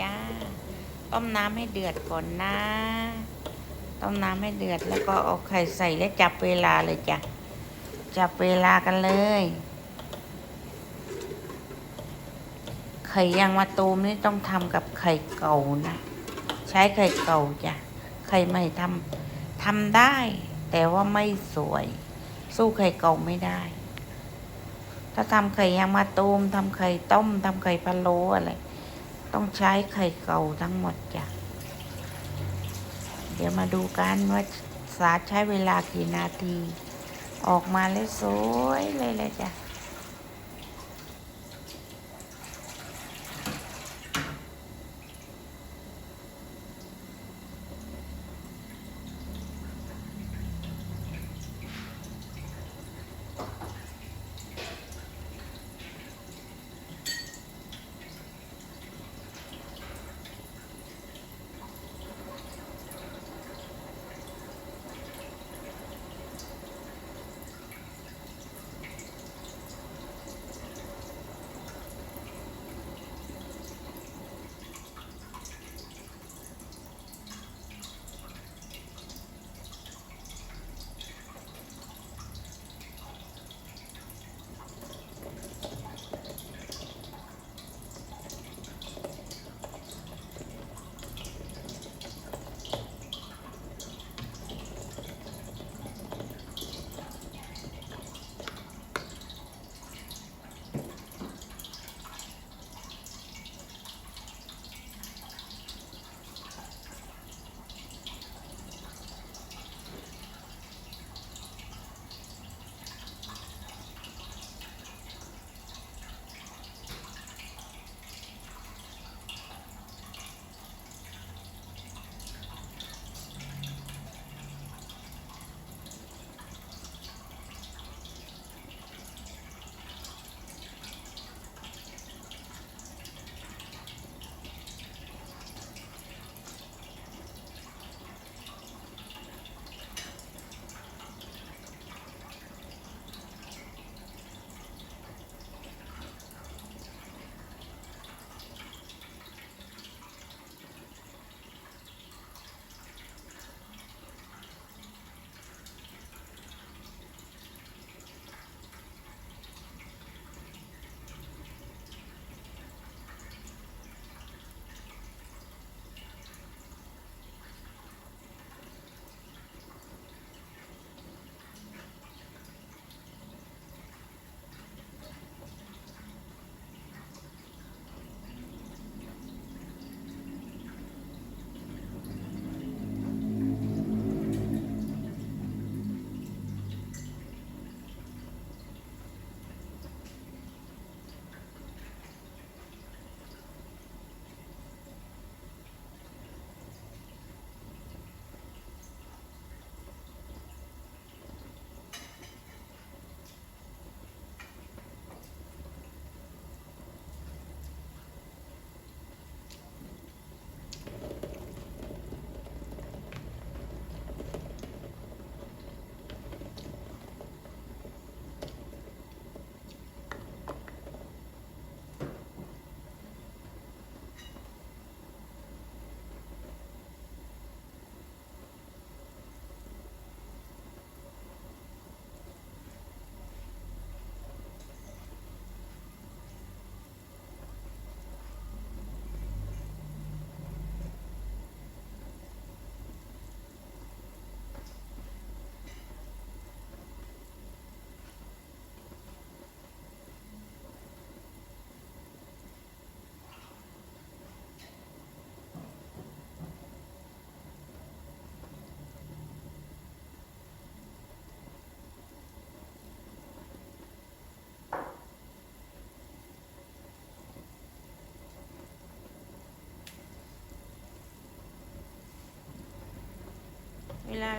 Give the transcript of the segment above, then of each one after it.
จ้า ต้มน้ำให้เดือดก่อนนะ ต้มน้ำให้เดือดแล้วก็เอาไข่ใส่และจับเวลาเลยจ้ะ จับเวลากันเลย ไข่ยางมะตูมนี่ต้องทำกับไข่เก่านะ ใช้ไข่เก่าจ้ะ ไข่ใหม่ทำทำได้ แต่ว่าไม่สวย สู้ไข่เก่าไม่ได้ถ้าทำไข่ยางมะตูมทำไข่ต้มทำไข่พะโล้อะไร ต้องใช้ไข่เก่าทั้งหมดจ้ะ เดี๋ยวมาดูกันว่าสาใช้เวลากี่นาที ออกมาแล้วสวยเลยเลยจ้ะ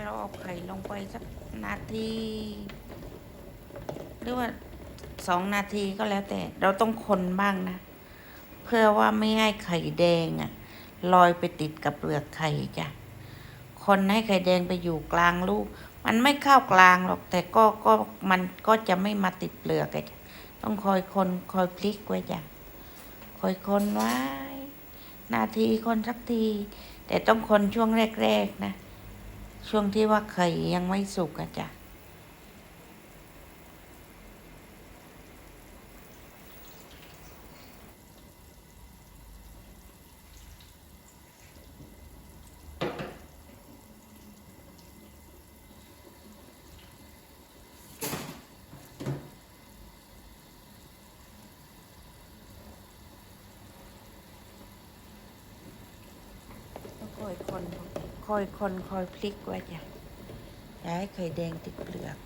เราเอาไข่ลงไปสักนาที หรือว่าสองนาทีก็แล้วแต่ เราต้องคนบ้างนะ เพื่อว่าไม่ให้ไข่แดงอะลอยไปติดกับเปลือกไข่จ้ะคนให้ไข่แดงไปอยู่กลางลูก มันไม่เข้ากลางหรอก แต่ก็ก็มันก็จะไม่มาติดเปลือกอะจ้ะต้องคอยคนคอยพลิกไว้จ้ะคอยคนไว้ นาทีคนสักที แต่ต้องคนช่วงแรก ๆ นะ ช่วงที่ว่าไข่ยังไม่สุกอะจ้ะ อยคนคอยคนคอยพลิกไว้จ้ะอย่าให้ไข่แดงติดเปลือก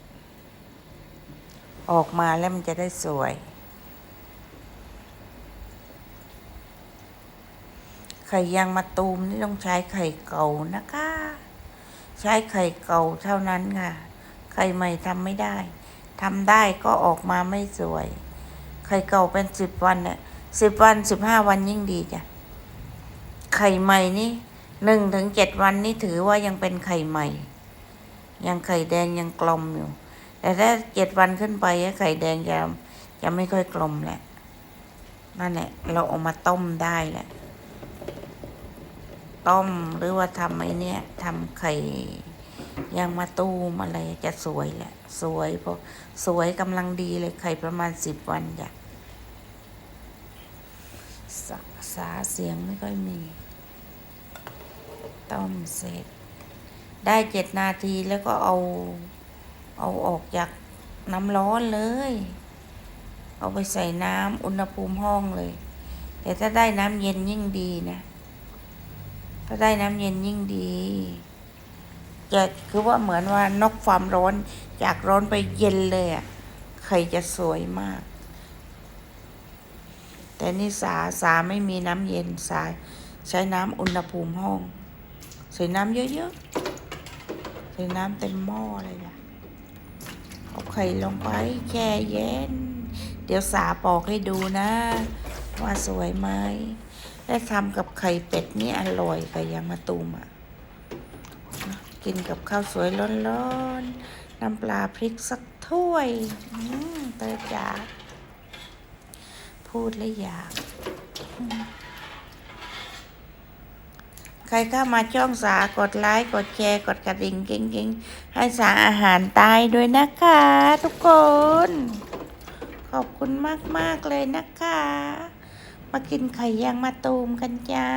ออกมาแล้วมันจะได้สวย ไข่ยางมะตูมนี่ต้องใช้ไข่เก่านะคะ ใช้ไข่เก่าเท่านั้นค่ะ ไข่ใหม่ทำไม่ได้ทำได้ก็ออกมาไม่สวย ไข่เก่าเป็นสิบวันเนี่ยสิบวันสิบห้าวันยิ่งดีจ้ะ ไข่ใหม่นี่ หนึ่งถึงเจ็ดวันนี่ถือว่ายังเป็นไข่ใหม่ ยังไข่แดงยังกลมอยู่ แต่ถ้าเจ็ดวันขึ้นไปไข่แดงจะจะไม่ค่อยกลมแหละนั่นแหละเราเอามาต้มได้แหละต้มหรือว่าทำไอ้เนี้ยทำไข่ยางมาตูมอะไรจะสวยแหละ สวยเพราะสวยกำลังดีเลยไข่ประมาณสิบวันจ้ะสาเสียงไม่ค่อยมี ต้มเสร็จ ได้เจ็ดนาทีแล้วก็เอา เอาออกจากน้ำร้อนเลย เอาไปใส่น้ำอุณหภูมิห้องเลย แต่ถ้าได้น้ำเย็นยิ่งดีนะ ถ้าได้น้ำเย็นยิ่งดีจะคือว่าเหมือนว่านกความร้อนจากร้อนไปเย็นเลยอะ่ะไข่จะสวยมาก แต่นี่สาสาไม่มีน้ำเย็นสาใช้น้ำอุณหภูมิห้อง ใส่น้ำเยอะๆ ใส่น้ำเต็มหม้อเลยล่ะเอาไข่ลงไปแช่เย็น เดี๋ยวสาปอกให้ดูนะ ว่าสวยไหมและทำกับไข่เป็ดนี่อร่อยกับยางมะตูมอะ กินกับข้าวสวยร้อนๆ น้ำปลาพริกสักถ้วยอืมเตยจ๋าพูดแล้วอยาก ครเข้ามาช่องสากดไลค์กดแชร์กดกระดิ่งเก่งๆ ให้สาอาหารตายด้วยนะคะ ทุกคน ขอบคุณมากๆเลยนะคะ มากินไข่ยางมาตูมกันจ้า